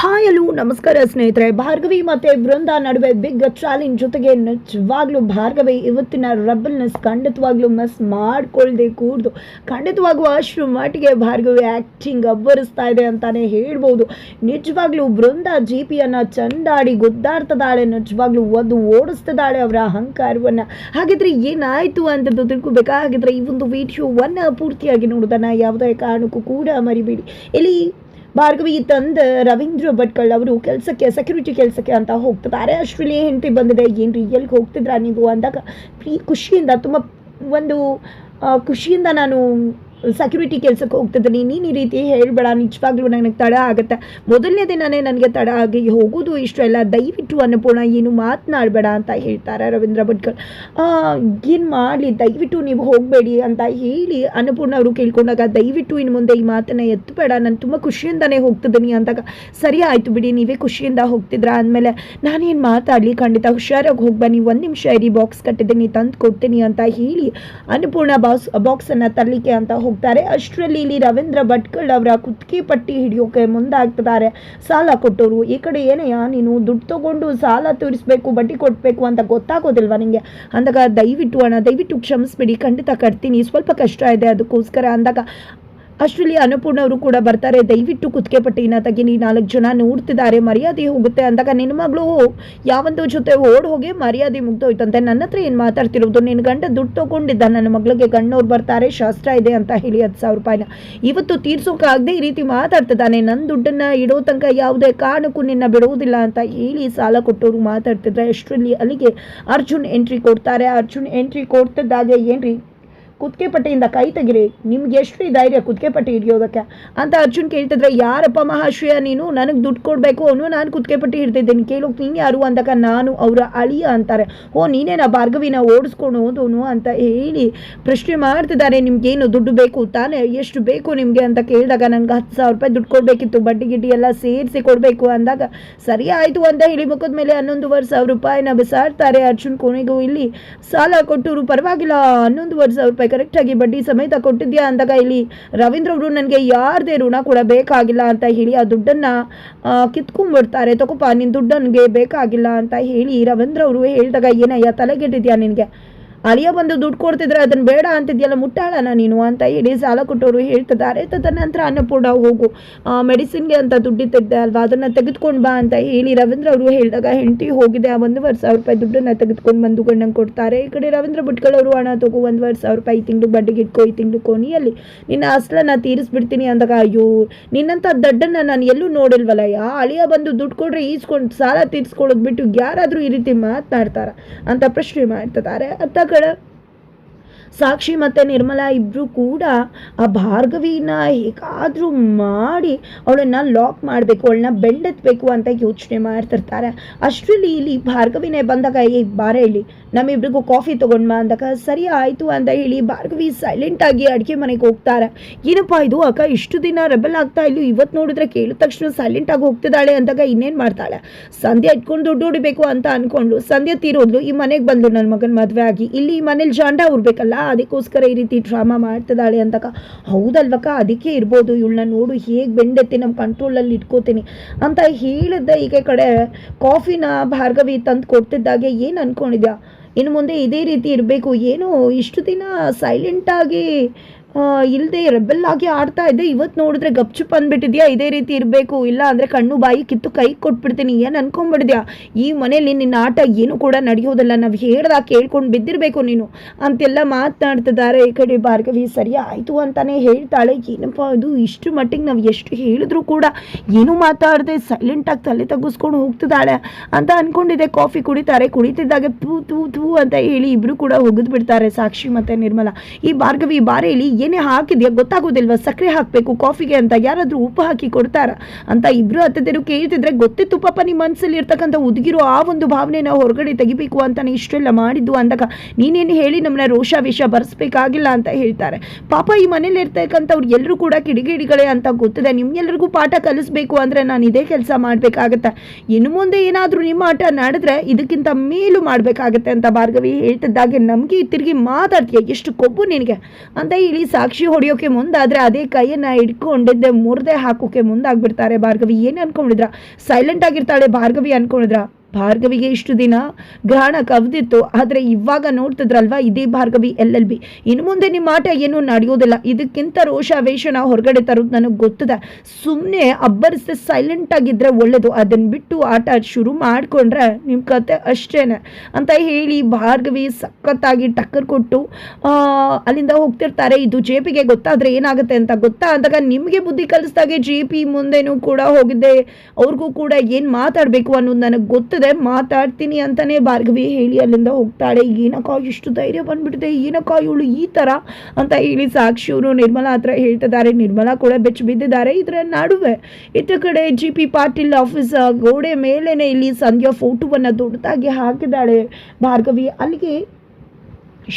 Hi hello ನಮಸ್ಕಾರ ಸ್ನೇಹಿತರೆ, ಭಾರ್ಗವಿ ಮತ್ತೆ ಬೃಂದ ನಡುವೆ ಬಿಗ್ ಚಾಲೆಂಜ್ ಜೊತೆಗೆ ನಿಜವಾಗ್ಲೂ ಭಾರ್ಗವಿ ಇವತ್ತಿನ ರಬ್ಬಲ್ನೆಸ್ ಖಂಡಿತವಾಗ್ಲೂ ಮಿಸ್ ಮಾಡ್ಕೊಳ್ದೆ ಕೂಡ್ದು. ಖಂಡಿತವಾಗ್ಲೂ ಅಷ್ಟು ಮಟ್ಟಿಗೆ ಭಾರ್ಗವಿ ಆ್ಯಕ್ಟಿಂಗ್ ಅಬ್ಬರಿಸ್ತಾ ಇದೆ ಅಂತಾನೆ ಹೇಳ್ಬೋದು. ನಿಜವಾಗ್ಲೂ ಬೃಂದ ಜಿ ಪಿಯನ್ನು ಚಂಡಾಡಿ ಗುದ್ದಾಡ್ತದಾಳೆ ನಿಜವಾಗ್ಲೂ ಒಂದು ಓಡಿಸ್ತಿದ್ದಾಳೆ ಅವರ ಅಹಂಕಾರವನ್ನು. ಹಾಗಿದ್ರೆ ಏನಾಯಿತು ಅಂತ ತಿಳ್ಕೊಬೇಕಾ? ಹಾಗಿದ್ರೆ ಈ ಒಂದು ವಿಡಿಯೋವನ್ನು ಪೂರ್ತಿಯಾಗಿ ನೋಡೋದನ್ನು ಯಾವುದೇ ಕಾರಣಕ್ಕೂ ಕೂಡ ಮರಿಬೇಡಿ. ಇಲ್ಲಿ ಭಾರ್ಗವಿ ತಂದ ರವೀಂದ್ರ ಭಟ್ಕಳ್ ಅವರು ಕೆಲಸಕ್ಕೆ ಸೆಕ್ಯೂರಿಟಿ ಕೆಲಸಕ್ಕೆ ಅಂತ ಹೋಗ್ತಿದ್ದಾರೆ. ಅಷ್ಟರಲ್ಲಿ ಹೆಂಡತಿ ಬಂದಿದೆ. ಏನ್ರಿ ಎಲ್ಲಿಗೆ ಹೋಗ್ತಿದ್ರಾ ನೀವು ಅಂದಾಗ ಪ್ರೀ ಖುಷಿಯಿಂದ ತುಂಬ ಒಂದು ಖುಷಿಯಿಂದ ನಾನು ಸೆಕ್ಯೂರಿಟಿ ಕೆಲಸಕ್ಕೆ ಹೋಗ್ತಿದ್ದೀನಿ. ನೀನು ಈ ರೀತಿ ಹೇಳ್ಬೇಡ, ನಿಜವಾಗ್ಲೂ ನನಗೆ ತಡ ಆಗುತ್ತೆ. ಮೊದಲನೇ ದಿನನೇ ನನಗೆ ತಡ ಆಗಿ ಹೋಗೋದು ಇಷ್ಟು ಎಲ್ಲ ದಯವಿಟ್ಟು ಅನ್ನಪೂರ್ಣ ಏನು ಮಾತನಾಡಬೇಡ ಅಂತ ಹೇಳ್ತಾರೆ ರವೀಂದ್ರ ಭಟ್ಕರ್. ಏನು ಮಾಡಲಿ? ದಯವಿಟ್ಟು ನೀವು ಹೋಗಬೇಡಿ ಅಂತ ಹೇಳಿ ಅನ್ನಪೂರ್ಣ ಅವರು ಕೇಳ್ಕೊಂಡಾಗ, ದಯವಿಟ್ಟು ಇನ್ನು ಮುಂದೆ ಈ ಮಾತನ್ನು ಎತ್ತಬೇಡ. ನಾನು ತುಂಬ ಖುಷಿಯಿಂದನೇ ಹೋಗ್ತಿದ್ದೀನಿ ಅಂದಾಗ, ಸರಿ ಆಯಿತು ಬಿಡಿ, ನೀವೇ ಖುಷಿಯಿಂದ ಹೋಗ್ತಿದ್ರ ಅಂದಮೇಲೆ, ನಾನೇನು ಮಾತಾಡಲಿ ಖಂಡಿತ, ಹುಷಾರಾಗಿ ಹೋಗಿ ಬನ್ನಿ ಒಂದು ನಿಮಿಷ ಇರಿ, ಬಾಕ್ಸ್ ಕಟ್ಟಿದ್ದೀನಿ ತಂದು ಕೊಡ್ತೀನಿ ಅಂತ ಹೇಳಿ ಅನ್ನಪೂರ್ಣ ಬಾಕ್ಸ್ ಬಾಕ್ಸನ್ನು ತರಲಿಕ್ಕೆ ಅಂತ ಹೋಗ್ತಾರೆ. ಅಷ್ಟರಲ್ಲಿ ಇಲ್ಲಿ ರವೀಂದ್ರ ಭಟ್ಕಳ್ ಅವರ ಕುತ್ತಿಗೆ ಪಟ್ಟಿ ಹಿಡಿಯೋಕೆ ಮುಂದಾಗ್ತಿದ್ದಾರೆ. ಸಾಲ ಕೊಟ್ಟವರು ಈ ಕಡೆ ಏನಯ್ಯ ನೀನು? ದುಡ್ಡು ತಗೊಂಡು ಸಾಲ ತೀರಿಸ್ಬೇಕು, ಬಡ್ಡಿ ಕೊಡಬೇಕು ಅಂತ ಗೊತ್ತಾಗೋದಿಲ್ವಾ ನಿಮಗೆ ಅಂದಾಗ, ದಯವಿಟ್ಟು ಅಣ್ಣ, ದಯವಿಟ್ಟು ಕ್ಷಮಿಸ್ಬಿಡಿ, ಖಂಡಿತ ಕಟ್ತೀನಿ. ಸ್ವಲ್ಪ ಕಷ್ಟ ಇದೆ, ಅದಕ್ಕೋಸ್ಕರ ಅಂದಾಗ ಅಷ್ಟರಲ್ಲಿ ಅನ್ನಪೂರ್ಣ ಅವರು ಕೂಡ ಬರ್ತಾರೆ. ದಯವಿಟ್ಟು ಕುತ್ತಿಗೆ ಪಟ್ಟಿನ ತೆಗೀನಿ ನಾಲ್ಕು ಜನ ನೋಡ್ತಿದ್ದಾರೆ. ಮರ್ಯಾದೆ ಹೋಗುತ್ತೆ ಅಂದಾಗ ನಿನ್ನ ಮಗಳು ಯಾವೊಂದು ಜೊತೆ ಓಡ್ ಹೋಗಿ ಮರ್ಯಾದೆ ಮುಗ್ದೋಯ್ತಂತೆ. ನನ್ನ ಹತ್ರ ಏನು ಮಾತಾಡ್ತಿರೋದು? ನಿನ್ನ ಗಂಡ ದುಡ್ಡು ತೊಗೊಂಡಿದ್ದ. ನನ್ನ ಮಗಳಿಗೆ ಗಣ್ಣವ್ರು ಬರ್ತಾರೆ. ಶಾಸ್ತ್ರ ಇದೆ ಅಂತ ಹೇಳಿ ಹತ್ತು ಸಾವಿರ ರೂಪಾಯಿನ. ಇವತ್ತು ತೀರ್ಸೋಕ್ಕಾಗದೆ ಈ ರೀತಿ ಮಾತಾಡ್ತಿದ್ದಾನೆ. ನನ್ನ ದುಡ್ಡನ್ನು ಇಡೋ ತನಕ ಯಾವುದೇ ಕಾರಣಕ್ಕೂ ನಿನ್ನ ಬಿಡುವುದಿಲ್ಲ ಅಂತ ಹೇಳಿ ಸಾಲ ಕೊಟ್ಟವರು ಮಾತಾಡ್ತಿದ್ರೆ ಅಷ್ಟರಲ್ಲಿ ಅಲ್ಲಿಗೆ ಅರ್ಜುನ್ ಎಂಟ್ರಿ ಕೊಡ್ತಾರೆ. ಅರ್ಜುನ್ ಎಂಟ್ರಿ ಕೊಡ್ತಿದ್ದಾಗೆ ಏನ್ರಿ? ಕುತ್ತಿಗೆ ಪಟ್ಟೆಯಿಂದ ಕೈ ತೆಗಿರಿ. ನಿಮ್ಗೆ ಎಷ್ಟು ಧೈರ್ಯ ಕುದುಕೆ ಪಟ್ಟಿ ಹಿಡಿಯೋದಕ್ಕೆ? ಅಂತ ಅರ್ಜುನ್ ಕೇಳ್ತಿದ್ರೆ, ಯಾರಪ್ಪ ಮಹಾಶ್ರಯ, ನೀನು ನನಗೆ ದುಡ್ಡು ಕೊಡಬೇಕು ಅವನು ನಾನು ಕುದುಕೆ ಪಟ್ಟಿ ಹಿಡ್ತಿದ್ದೀನಿ ಕೇಳೋಕೆ ನೀನು ಯಾರು ಅಂದಾಗ ನಾನು ಅವರ ಅಳಿಯ ಅಂತಾರೆ. ಓ, ನೀನೇನ ಭಾರ್ಗವಿನ ಓಡಿಸ್ಕೊಂಡು ಹೋದವನು? ಅಂತ ಹೇಳಿ ಪ್ರಶ್ನೆ ಮಾಡ್ತಿದ್ದಾರೆ. ನಿಮ್ಗೇನು ದುಡ್ಡು ಬೇಕು? ತಾನೇ, ಎಷ್ಟು ಬೇಕು ನಿಮಗೆ? ಅಂತ ಕೇಳಿದಾಗ ನನಗೆ ಹತ್ತು ಸಾವಿರ ರೂಪಾಯಿ ದುಡ್ಡು ಕೊಡಬೇಕಿತ್ತು. ಬಡ್ಡಿ ಗಿಡ್ಡಿ ಎಲ್ಲ ಸೇರಿಸಿ ಕೊಡಬೇಕು. ಅಂದಾಗ, ಸರಿ ಆಯಿತು ಅಂತ ಹೇಳಿ ಮುಖದ ಮೇಲೆ ಹನ್ನೊಂದುವರೆ ಸಾವಿರ ರೂಪಾಯಿನ ಬಿಸಾಡ್ತಾರೆ ಅರ್ಜುನ್. ಕೊನೆಗೂ ಇಲ್ಲಿ ಸಾಲ ಕೊಟ್ಟರು ಪರವಾಗಿಲ್ಲ. ಹನ್ನೊಂದುವರೆ ಸಾವಿರ ರೂಪಾಯಿ ಕರೆಕ್ಟಾಗಿ ಬಡ್ಡಿ ಸಮೇತ ಕೊಟ್ಟಿದ್ಯಾ ಅಂದಾಗ ಇಲ್ಲಿ ರವೀಂದ್ರ ಅವರು ನನಗೆ ಯಾರದೇ ಋಣ ಕೂಡ ಬೇಕಾಗಿಲ್ಲ ಅಂತ ಹೇಳಿ ಆ ದುಡ್ಡನ್ನು ಕಿತ್ಕೊಂಡ್ಬಿಡ್ತಾರೆ. ತಗೋಪ ನಿನ್ನ ದುಡ್ಡು ನನಗೆ ಬೇಕಾಗಿಲ್ಲ ಅಂತ ಹೇಳಿ ರವೀಂದ್ರ ಅವರು ಹೇಳಿದಾಗ, ಏನಯ್ಯ, ತಲೆಗೆಟ್ಟಿದ್ಯಾ ನಿನಗೆ? ಅಳಿಯ ಬಂದು ದುಡ್ಡು ಕೊಡ್ತಿದ್ರೆ ಅದನ್ನು ಬೇಡ ಅಂತಿದ್ಯಲ್ಲ ಮುಟ್ಟಾಳನ ನೀನು ಅಂತ ಹೇಳಿ ಸಾಲ ಕೊಟ್ಟವರು ಹೇಳ್ತಿದ್ದಾರೆ ತದನಂತರ ಅನ್ನಪೂರ್ಣ ಹೋಗು. ಮೆಡಿಸಿನ್ಗೆ ಅಂತ ದುಡ್ಡಿತ್ತಿದ್ದೆ ಅಲ್ವಾ? ಅದನ್ನು ತೆಗೆದುಕೊಂಡು ಬಾ ಅಂತ ಹೇಳಿ ರವೀಂದ್ರ ಅವರು ಹೇಳಿದಾಗ ಹೆಂಡತಿ ಹೋಗಿದೆ. ಆ ಒಂದೂವರೆ ಸಾವಿರ ರೂಪಾಯಿ ದುಡ್ಡನ್ನು ತೆಗೆದುಕೊಂಡು ಬಂದು ಗಂಡಂಗೆ ಕೊಡ್ತಾರೆ. ಈ ಕಡೆ ರವೀಂದ್ರ ಬಿಟ್ಕೊಳ್ಳೋರು ಹಣ ತಗೋ, ಒಂದೂವರೆ ಸಾವಿರ ರೂಪಾಯಿ ತಿಂಗಳು ಬಡ್ಡಿಗೆ ಇಟ್ಕೋ, ಈ ತಿಂಗಳು ಕೊನೆಯಲ್ಲಿ ನಿನ್ನ ಅಸ್ಲನ್ನ ತೀರಿಸ್ಬಿಡ್ತೀನಿ ಅಂದಾಗ, ಅಯ್ಯೋ ನಿನ್ನಂಥ ದಡ್ಡನ್ನ ನಾನು ಎಲ್ಲೂ ನೋಡಿಲ್ವಲ್ಲ ಯಾ ಅಳಿಯ ಬಂದು ದುಡ್ಡು ಕೊಡ್ರೆ ಈಸ್ಕೊಂಡು ಸಾಲ ತೀರಿಸ್ಕೊಳ್ಳೋದು ಬಿಟ್ಟು ಯಾರಾದರೂ ಈ ರೀತಿ ಮಾತನಾಡ್ತಾರ? ಅಂತ ಪ್ರಶ್ನೆ ಮಾಡ್ತಿದ್ದಾರೆ. ಅತ್ತ ಕಡೆ ಸಾಕ್ಷಿ ಮತ್ತು ನಿರ್ಮಲಾ ಇಬ್ಬರು ಕೂಡ ಆ ಭಾರ್ಗವಿನ ಹೇಗಾದರೂ ಮಾಡಿ ಅವಳನ್ನ ಲಾಕ್ ಮಾಡಬೇಕು, ಅವಳನ್ನ ಬೆಂಡೆತ್ತಬೇಕು ಅಂತ ಯೋಚನೆ ಮಾಡ್ತಿರ್ತಾರೆ. ಅಷ್ಟರಲ್ಲಿ ಇಲ್ಲಿ ಭಾರ್ಗವಿನೇ ಬಂದಾಗ ಏ ಬಾರ ಇಲ್ಲಿ ನಮ್ಮಿಬ್ರಿಗೂ ಕಾಫಿ ತೊಗೊಂಡ್ಮ ಅಂದಾಗ, ಸರಿ ಆಯಿತು ಅಂತ ಹೇಳಿ ಭಾರ್ಗವಿ ಸೈಲೆಂಟಾಗಿ ಅಡುಗೆ ಮನೆಗೆ ಹೋಗ್ತಾರೆ. ಏನಪ್ಪ ಇದು ಅಕ್ಕ, ಇಷ್ಟು ದಿನ ರೆಬಲ್ ಆಗ್ತಾ ಇಲ್ಲೂ ಇವತ್ತು ನೋಡಿದ್ರೆ ಕೇಳಿದ ತಕ್ಷಣ ಸೈಲೆಂಟಾಗಿ ಹೋಗ್ತಿದ್ದಾಳೆ ಅಂದಾಗ ಇನ್ನೇನು ಮಾಡ್ತಾಳೆ? ಸಂಧ್ಯಾ ಇಟ್ಕೊಂಡು ದುಡ್ಡು ಹೊಡಿಬೇಕು ಅಂತ ಅಂದ್ಕೊಂಡು ಸಂಧ್ಯಾ ತೀರೋದ್ಲು, ಈ ಮನೆಗೆ ಬಂದ್ಲು ನನ್ನ ಮಗನ ಮದುವೆ ಆಗಿ. ಇಲ್ಲಿ ಈ ಮನೇಲಿ ಜಾಂಡ ಉರ್ಬೇಕಲ್ಲ, ಅದಕ್ಕೋಸ್ಕರ ಈ ರೀತಿ ಡ್ರಾಮಾ ಮಾಡ್ತಿದ್ದಾಳೆ ಅಂತಕ ಹೌದಲ್ವಕ್ಕ, ಅದಕ್ಕೆ ಇರ್ಬೋದು, ಇವಳನ್ನ ನೋಡು, ಹೇಗೆ ಬೆಂಡೆತ್ತಿ ನಮ್ಮ ಕಂಟ್ರೋಲಲ್ಲಿ ಇಟ್ಕೋತೀನಿ ಅಂತ ಹೇಳಿದ್ದೆ ಈಗ ಕಡೆ ಕಾಫಿನ ಭಾರ್ಗವಿ ತಂದು ಕೊಡ್ತಿದ್ದಾಗೆ ಏನು ಅಂದ್ಕೊಂಡಿದ್ಯಾ ಇನ್ನು ಮುಂದೆ ಇದೇ ರೀತಿ ಇರಬೇಕು. ಏನೋ ಇಷ್ಟು ದಿನ ಸೈಲೆಂಟಾಗಿ ಇಲ್ಲದೆ ರೆಬೆಲ್ ಆಗಿ ಆಡ್ತಾ ಇದ್ದೆ. ಇವತ್ತು ನೋಡಿದ್ರೆ ಗಪ್ಚುಪ್ ಅಂದ್ಬಿಟ್ಟಿದ್ಯಾ ಇದೇ ರೀತಿ ಇರಬೇಕು. ಇಲ್ಲ ಅಂದರೆ ಕಣ್ಣು ಬಾಯಿ ಕಿತ್ತು ಕೈ ಕೊಟ್ಬಿಡ್ತೀನಿ. ಏನು ಅನ್ಕೊಂಬಿಡಿದ್ಯಾ ಈ ಮನೇಲಿ ನಿನ್ನ ಆಟ ಏನು ಕೂಡ ನಡೆಯೋದಲ್ಲ. ನಾವು ಹೇಳ್ದಾಗ ಕೇಳ್ಕೊಂಡು ಬಿದ್ದಿರಬೇಕು ನೀನು. ಅಂತೆಲ್ಲ ಮಾತನಾಡ್ತಿದ್ದಾರೆ ಈ ಕಡೆ ಭಾರ್ಗವಿ ಸರಿ ಆಯಿತು ಅಂತಾನೆ ಹೇಳ್ತಾಳೆ. ಏನಪ್ಪ ಅದು ಇಷ್ಟು ಮಟ್ಟಿಗೆ ನಾವು ಎಷ್ಟು ಹೇಳಿದ್ರು ಕೂಡ ಏನು ಮಾತಾಡದೆ ಸೈಲೆಂಟಾಗಿ ತಲೆ ತಗ್ಗಿಸ್ಕೊಂಡು ಹೋಗ್ತಿದ್ದಾಳೆ ಅಂತ ಅಂದ್ಕೊಂಡಿದ್ದೆ ಕಾಫಿ ಕುಡಿತಾರೆ. ಕುಡಿತಿದ್ದಾಗ ತೂ ತೂ ತೂ ಅಂತ ಹೇಳಿ ಇಬ್ಬರು ಕೂಡ ಒಗೆದು ಬಿಡ್ತಾರೆ ಸಾಕ್ಷಿ ಮತ್ತು ನಿರ್ಮಲಾ. ಈ ಭಾರ್ಗವಿ ಬಾರೆಯಲ್ಲಿ ಏನೇ ಹಾಕಿದ್ಯಾ ಗೊತ್ತಾಗೋದಿಲ್ವಾ? ಸಕ್ಕರೆ ಹಾಕಬೇಕು, ಕಾಫಿಗೆ ಅಂತ ಯಾರಾದರೂ ಉಪ್ಪು ಹಾಕಿ ಕೊಡ್ತಾರ? ಅಂತ ಇಬ್ಬರು ಹತ್ತಿದ್ರು ಕೇಳ್ತಿದ್ರೆ ಗೊತ್ತಿತ್ತು, ಪಾಪ ನಿಮ್ಮ ಮನಸ್ಸಲ್ಲಿ ಇರ್ತಕ್ಕಂಥ ಉದುಗಿರೋ ಆ ಒಂದು ಭಾವನೆನ ಹೊರಗಡೆ ತೆಗಿಬೇಕು ಅಂತಾನೆ ಇಷ್ಟೆಲ್ಲ ಮಾಡಿದ್ದು ಅಂದಾಗ ನೀನೇನು ಹೇಳಿ ನಮ್ಮನ್ನ ರೋಷ ವಿಷ ಬರ್ಸ್ಬೇಕಾಗಿಲ್ಲ ಅಂತ ಹೇಳ್ತಾರೆ. ಪಾಪ ಈ ಮನೇಲಿ ಇರ್ತಕ್ಕಂಥವ್ರು ಎಲ್ಲರೂ ಕೂಡ ಕಿಡಿಗೇಡಿಗಳೇ ಅಂತ ಗೊತ್ತಿದೆ. ನಿಮ್ಗೆಲ್ರಿಗೂ ಪಾಠ ಕಲಿಸ್ಬೇಕು ಅಂದರೆ ನಾನು ಇದೇ ಕೆಲಸ ಮಾಡಬೇಕಾಗತ್ತೆ? ಇನ್ನು ಮುಂದೆ ಏನಾದರೂ ನಿಮ್ಮ ಆಟ ನಡೆದ್ರೆ ಇದಕ್ಕಿಂತ ಮೇಲೂ ಮಾಡಬೇಕಾಗತ್ತೆ ಅಂತ ಭಾರ್ಗವಿ ಹೇಳ್ತಿದ್ದಾಗೆ. ನಮಗೆ ತಿರುಗಿ ಮಾತಾಡ್ತೀಯ? ಎಷ್ಟು ಕೊಬ್ಬು ನಿನಗೆ? ಅಂತ ಹೇಳಿ ಸಾಕ್ಷಿ ಹೊಡಿಯೋಕೆ ಮುಂದಾದ್ರೆ ಅದೇ ಕೈಯನ್ನ ಇಟ್ಕೊಂಡಿದ್ದೆ ಮುರ್ದೆ ಹಾಕೋಕೆ ಮುಂದಾಗ್ಬಿಡ್ತಾರೆ ಭಾರ್ಗವಿ. ಏನು ಅನ್ಕೊಂಡಿದ್ರ? ಸೈಲೆಂಟ್ ಆಗಿರ್ತಾಳೆ ಭಾರ್ಗವಿ ಅನ್ಕೊಂಡಿದ್ರ? ಭಾರ್ಗವಿಗೆ ಇಷ್ಟು ದಿನ ಗ್ರಹಣ ಕವ್ದಿತ್ತು. ಆದರೆ ಇವಾಗ ನೋಡ್ತಿದ್ರಲ್ವಾ ಇದೇ ಭಾರ್ಗವಿ ಎಲ್ ಬಿ. ಇನ್ನು ಮುಂದೆ ನಿಮ್ಮ ಆಟ ಏನು ನಡೆಯೋದಿಲ್ಲ. ಇದಕ್ಕಿಂತ ರೋಷ ವೇಷನ ಹೊರಗಡೆ ತರೋದು ನನಗೆ ಗೊತ್ತಿದೆ. ಸುಮ್ಮನೆ ಅಬ್ಬರಿಸದೆ ಸೈಲೆಂಟ್ ಆಗಿದ್ರೆ ಒಳ್ಳೇದು. ಅದನ್ನು ಬಿಟ್ಟು ಆಟ ಶುರು ಮಾಡಿಕೊಂಡ್ರೆ ನಿಮ್ಮ ಕತೆ ಅಷ್ಟೇನೆ. ಅಂತ ಹೇಳಿ ಭಾರ್ಗವಿ ಸಖತ್ತಾಗಿ ಟಕ್ಕರ್ ಕೊಟ್ಟು ಅಲ್ಲಿಂದ ಹೋಗ್ತಿರ್ತಾರೆ. ಇದು ಜೆ ಪಿಗೆ ಗೊತ್ತಾದ್ರೆ ಏನಾಗುತ್ತೆ ಅಂತ ಗೊತ್ತಾ? ಅಂದಾಗ ನಿಮಗೆ ಬುದ್ಧಿ ಕಲಿಸ್ದಾಗೆ ಜೆ ಪಿ ಮುಂದೆನೂ ಕೂಡ ಹೋಗಿದ್ದೆ ಅವ್ರಿಗೂ ಕೂಡ ಏನು ಮಾತಾಡಬೇಕು ಅನ್ನೋದು ನನಗೆ ಗೊತ್ತಿದೆ. ಮಾತಾಡ್ತೀನಿ ಅಂತಾನೆ ಭಾರ್ಗವಿ ಹೇಳಿ ಅಲ್ಲಿಂದ ಹೋಗ್ತಾಳೆ. ಏನಕ್ಕ ಇಷ್ಟು ಧೈರ್ಯ ಬಂದ್ಬಿಟ್ಟಿದೆ. ಏನಕ್ಕ ಇವಳು ಈ ಥರ ಅಂತ ಹೇಳಿ ಸಾಕ್ಷಿಯವರು ನಿರ್ಮಲಾ ಹತ್ರ ಹೇಳ್ತಿದ್ದಾರೆ. ನಿರ್ಮಲಾ ಕೂಡ ಬೆಚ್ಚ ಬಿದ್ದಿದ್ದಾರೆ. ಇದರ ನಡುವೆ ಇತ್ತ ಕಡೆ ಜಿ ಪಿ ಪಾಟೀಲ್ ಆಫೀಸ್ ಗೋಡೆ ಮೇಲೇನೆ ಇಲ್ಲಿ ಸಂಧ್ಯಾ ಫೋಟೋವನ್ನು ದೊಡ್ಡದಾಗಿ ಹಾಕಿದ್ದಾಳೆ ಭಾರ್ಗವಿ. ಅಲ್ಲಿಗೆ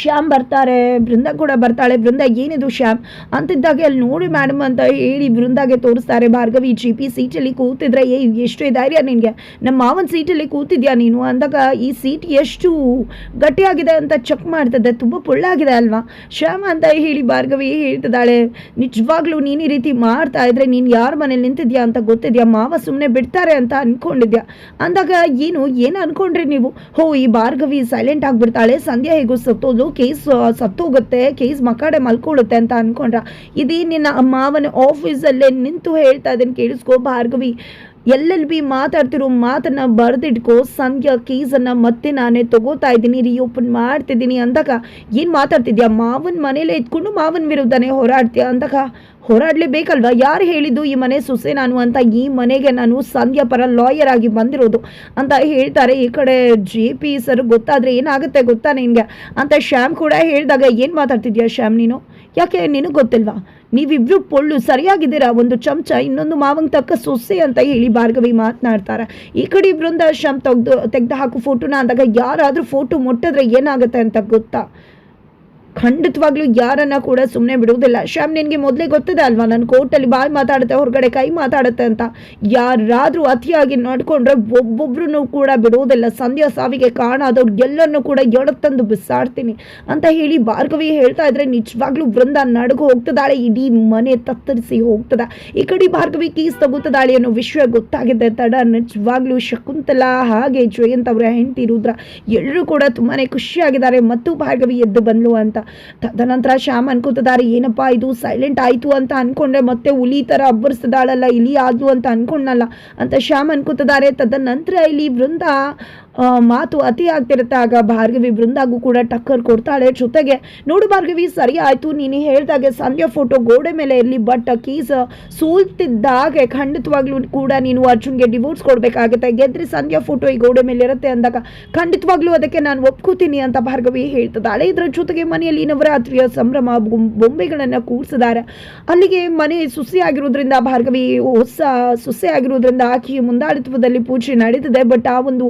ಶ್ಯಾಮ್ ಬರ್ತಾರೆ, ಬೃಂದ ಕೂಡ ಬರ್ತಾಳೆ. ಬೃಂದ, ಏನಿದು ಶ್ಯಾಮ್? ಅಂತಿದ್ದಾಗೆ ಅಲ್ಲಿ ನೋಡಿ ಮೇಡಮ್ ಅಂತ ಹೇಳಿ ಬೃಂದಾಗೆ ತೋರಿಸ್ತಾರೆ. ಭಾರ್ಗವಿ ಜಿ ಪಿ ಸೀಟಲ್ಲಿ ಕೂತಿದ್ರೆ ಏ ಎಷ್ಟು ಧೈರ್ಯ ನಿನಗೆ. ನಮ್ಮ ಮಾವನ ಸೀಟಲ್ಲಿ ಕೂತಿದ್ಯಾ ನೀನು? ಅಂದಾಗ ಈ ಸೀಟ್ ಎಷ್ಟು ಗಟ್ಟಿಯಾಗಿದೆ ಅಂತ ಚೆಕ್ ಮಾಡ್ತದೆ ತುಂಬ ಪುಳ್ಳಾಗಿದೆ ಅಲ್ವಾ? ಶ್ಯಾಮ್ ಅಂತ ಹೇಳಿ ಭಾರ್ಗವಿ ಹೇಳ್ತಿದ್ದಾಳೆ, ನಿಜವಾಗ್ಲೂ ನೀನು ಈ ರೀತಿ ಮಾಡ್ತಾ ಇದ್ರೆ ನೀನು ಯಾರ ಮನೇಲಿ ನಿಂತಿದ್ಯಾ ಅಂತ ಗೊತ್ತಿದ್ಯಾ? ಮಾವ ಸುಮ್ಮನೆ ಬಿಡ್ತಾರೆ ಅಂತ ಅಂದ್ಕೊಂಡಿದ್ಯಾ ಅಂದಾಗ ಏನು ಏನು ಅಂದ್ಕೊಂಡ್ರಿ ನೀವು? ಹೋ, ಈ ಭಾರ್ಗವಿ ಸೈಲೆಂಟ್ ಆಗಿಬಿಡ್ತಾಳೆ. ಸಂಧ್ಯಾ ಹೇಗೂ ಸತ್ತೋದು ಕೇಸ್ ಸತ್ತೋಗುತ್ತೆ ಕೇಸ್ ಮಕಾಡೆ ಮಲ್ಕೊಳ್ಳುತ್ತೆ ಅಂತ ಅನ್ಕೊಂಡ್ರ. ಇದೇ ನಿನ್ನ ಮಾವನ ಆಫೀಸಲ್ಲೇ ನಿಂತು ಹೇಳ್ತಾ ಇದ್ದೀನಿ ಕೇಳಿಸ್ಕೋ ಭಾರ್ಗವಿ. ಎಲ್ಲೆಲ್ಲಿ ಬಿ ಮಾತಾಡ್ತಿರೋ ಮಾತನ್ನ ಬರೆದಿಟ್ಕೋ, ಸಂಧ್ಯಾ ಕೀಸನ್ನ ಮತ್ತೆ ನಾನೇ ತಗೋತಾ ಇದ್ದೀನಿ ರೀಓಪನ್ ಮಾಡ್ತಿದ್ದೀನಿ ಅಂದಾಗ, ಏನು ಮಾತಾಡ್ತಿದ್ಯಾ? ಮಾವನ ಮನೇಲೆ ಇದ್ಕೊಂಡು ಮಾವನ ವಿರುದ್ಧನೇ ಹೋರಾಡ್ತೀಯ ಅಂದಾಗ? ಹೋರಾಡಲೇಬೇಕಲ್ವಾ? ಯಾರು ಹೇಳಿದ್ದು ಈ ಮನೆ ಸೊಸೆ ನಾನು ಅಂತ? ಈ ಮನೆಗೆ ನಾನು ಸಂಧ್ಯಾ ಪರ ಲಾಯರ್ ಆಗಿ ಬಂದಿರೋದು ಅಂತ ಹೇಳ್ತಾರೆ. ಈ ಕಡೆ ಜೆ ಪಿ ಸರ್ ಗೊತ್ತಾದರೆ ಏನಾಗುತ್ತೆ ಗೊತ್ತಾ ನಿನಗೆ? ಅಂತ ಶ್ಯಾಮ್ ಕೂಡ ಹೇಳಿದಾಗ, ಏನು ಮಾತಾಡ್ತಿದ್ಯಾ ಶ್ಯಾಮ್ ನೀನು? ಯಾಕೆ ನಿನಗೆ ಗೊತ್ತಿಲ್ವಾ? ನೀವಿಬ್ರು ಪೊಳ್ಳು ಸರಿಯಾಗಿದ್ದೀರಾ? ಒಂದು ಚಮಚ, ಇನ್ನೊಂದು ಮಾವಂಗ್ ತಕ್ಕ ಸೊಸೆ ಅಂತ ಹೇಳಿ ಭಾರ್ಗವಿ ಮಾತನಾಡ್ತಾರೆ. ಈ ಕಡೆ ಇಬ್ಬರಿಂದ ಶಮ್ ತೆಗ್ದು ತೆಗ್ದು ಹಾಕು ಫೋಟೋನ ಅಂದಾಗ ಯಾರಾದರೂ ಫೋಟೋ ಮುಟ್ಟಿದ್ರೆ ಏನಾಗುತ್ತೆ ಅಂತ ಗೊತ್ತಾ? ಖಂಡಿತವಾಗ್ಲೂ ಯಾರನ್ನ ಕೂಡ ಸುಮ್ಮನೆ ಬಿಡುವುದಿಲ್ಲ. ಶ್ಯಾಮ್, ನಿನಗೆ ಮೊದಲೇ ಗೊತ್ತಿದೆ ಅಲ್ವಾ? ನನ್ನ ಕೋರ್ಟಲ್ಲಿ ಬಾಯಿ ಮಾತಾಡುತ್ತೆ, ಹೊರಗಡೆ ಕೈ ಮಾತಾಡುತ್ತೆ ಅಂತ. ಯಾರಾದರೂ ಅತಿಯಾಗಿ ನಡ್ಕೊಂಡ್ರೆ ಒಬ್ಬೊಬ್ರು ಕೂಡ ಬಿಡುವುದಿಲ್ಲ. ಸಂಧ್ಯಾ ಸಾವಿಗೆ ಕಾರಣ ಆದವ್ರು ಎಲ್ಲರನ್ನೂ ಕೂಡ ಎಡತ್ತಂದು ಬಿಸಾಡ್ತೀನಿ ಅಂತ ಹೇಳಿ ಭಾರ್ಗವಿ ಹೇಳ್ತಾ ಇದ್ರೆ ನಿಜವಾಗ್ಲೂ ವೃಂದ ನಡಗು ಹೋಗ್ತದಾಳೆ ಇಡೀ ಮನೆ ತತ್ತರಿಸಿ ಹೋಗ್ತದ. ಈ ಕಡೆ ಭಾರ್ಗವಿ ಕೀಸ್ ತಗೋತದಾಳೆ ಅನ್ನೋ ವಿಷಯ ಗೊತ್ತಾಗಿದೆ. ತಡ, ನಿಜವಾಗ್ಲೂ ಶಕುಂತಲಾ ಹಾಗೆ ಜಯಂತ್ ಅವರ ಹೆಂಡತಿ ರುದ್ರ ಎಲ್ಲರೂ ಕೂಡ ತುಂಬಾನೇ ಖುಷಿಯಾಗಿದ್ದಾರೆ. ಮತ್ತು ಭಾರ್ಗವಿ ಎದ್ದು ಬಂದ್ಲು ಅಂತ. ತದನಂತರ ಶ್ಯಾಮ್ ಅನ್ಕೋತಿದ್ದಾರೆ ಏನಪ್ಪಾ ಇದು ಸೈಲೆಂಟ್ ಆಯ್ತು ಅಂತ ಅನ್ಕೊಂಡ್ರೆ ಮತ್ತೆ ಹುಲಿ ಥರ ಅಬ್ಬರಿಸ್ತದಾಳಲ್ಲ ಇಲಿ ಆದ್ಲು ಅಂತ ಅನ್ಕೊಂಡಲ್ಲ ಅಂತ ಶ್ಯಾಮ್ ಅನ್ಕೋತಿದ್ದಾರೆ ತದನಂತರ ಇಲ್ಲಿ ಆ, ಮಾತು ಅತಿ ಆಗ್ತಿರುತ್ತೆ. ಆಗ ಭಾರ್ಗವಿ ಬೃಂದಾಗೂ ಕೂಡ ಟಕ್ಕರ್ ಕೊಡ್ತಾಳೆ ಜೊತೆಗೆ. ನೋಡು ಭಾರ್ಗವಿ, ಸರಿ ಆಯ್ತು. ನೀನು ಹೇಳಿದಾಗೆ ಸಂಧ್ಯಾ ಫೋಟೋ ಗೋಡೆ ಮೇಲೆ ಇರಲಿ ಬಟ್ ಕೀಸ್ ಸೋಲ್ತಿದ್ದಾಗೆ. ಖಂಡಿತವಾಗ್ಲೂ ಕೂಡ ನೀನು ಅರ್ಜುನ್ಗೆ ಡಿವೋರ್ಸ್ ಕೊಡಬೇಕಾಗುತ್ತೆ. ಗೆದ್ರೆ ಸಂಧ್ಯಾ ಫೋಟೋ ಈ ಗೋಡೆ ಮೇಲೆ ಇರುತ್ತೆ ಅಂದಾಗ. ಖಂಡಿತವಾಗ್ಲೂ ಅದಕ್ಕೆ ನಾನು ಒಪ್ಕೋತೀನಿ ಅಂತ ಭಾರ್ಗವಿ ಹೇಳ್ತಿದ್ದಾಳೆ. ಇದರ ಜೊತೆಗೆ ಮನೆಯಲ್ಲಿ ನವರಾತ್ರಿಯ ಸಂಭ್ರಮ ಬೊಂಬೆಗಳನ್ನು ಕೂರಿಸಿದ್ದಾರೆ. ಅಲ್ಲಿಗೆ ಮನೆ ಸುಸಿ ಆಗಿರೋದ್ರಿಂದ ಭಾರ್ಗವಿ ಹೊಸ ಸುಸಿ ಆಗಿರೋದ್ರಿಂದ ಆಕೆಯ ಮುಂದಾಳಿತ್ವದಲ್ಲಿ ಪೂಜೆ ನಡೀತಿದೆ. ಬಟ್ ಆ ಒಂದು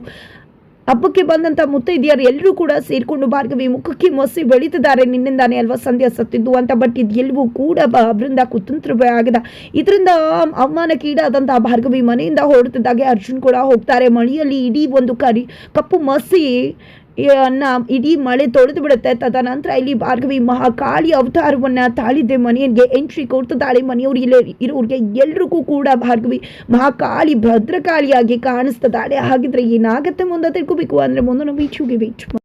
ಹಬ್ಬಕ್ಕೆ ಬಂದಂತ ಮುತ್ತೈದೆಯರು ಎಲ್ಲರೂ ಕೂಡ ಸೇರ್ಕೊಂಡು ಭಾರ್ಗವಿ ಮುಖಕ್ಕೆ ಮೊಸಿ ಬೆಳೀತಿದ್ದಾರೆ. ನಿನ್ನಿಂದಾನೆ ಅಲ್ವಾ ಸಂಧ್ಯಾ ಸತ್ತಿದ್ದು ಅಂತ ಬಟ್ ಇದು ಎಲ್ಲವೂ ಕೂಡ ಬೃಂದ ಕುತಂತ್ರ ಆಗಿದೆ. ಇದರಿಂದ ಅವಮಾನಕ್ಕೀಡಾದಂತಹ ಭಾರ್ಗವಿ ಮನೆಯಿಂದ ಹೊರಡ್ತಿದ್ದಾಗೆ ಅರ್ಜುನ್ ಕೂಡ ಹೋಗ್ತಾರೆ. ಮಳೆಯಲ್ಲಿ ಇಡೀ ಒಂದು ಕರಿ ಕಪ್ಪು ಮಸಿ ಅನ್ನ ಇಡೀ ಮಳೆ ತೊಳೆದು ಬಿಡುತ್ತೆ. ತದನಂತರ ಇಲ್ಲಿ ಭಾರ್ಗವಿ ಮಹಾಕಾಳಿ ಅವತಾರವನ್ನ ತಾಳಿದ್ದೆ ಮನೆಯನ್ಗೆ ಎಂಟ್ರಿ ಕೊಡ್ತಿದ್ದಾಳೆ ಮನೆಯವ್ರು ಇಲ್ಲೇ ಇರೋರಿಗೆ ಎಲ್ರಿಗೂ ಕೂಡ ಭಾರ್ಗವಿ ಮಹಾಕಾಳಿ ಭದ್ರಕಾಳಿಯಾಗಿ ಕಾಣಿಸ್ತದಾಳೆ ಹಾಗಿದ್ರೆ ಏನಾಗುತ್ತೆ ಮುಂದೆ ತಿಳ್ಕೊಬೇಕು. ಅಂದ್ರೆ ಮುಂದೆ ನಮ್ಮ ವೀಕ್ಷುಗೆ ವೇಟ್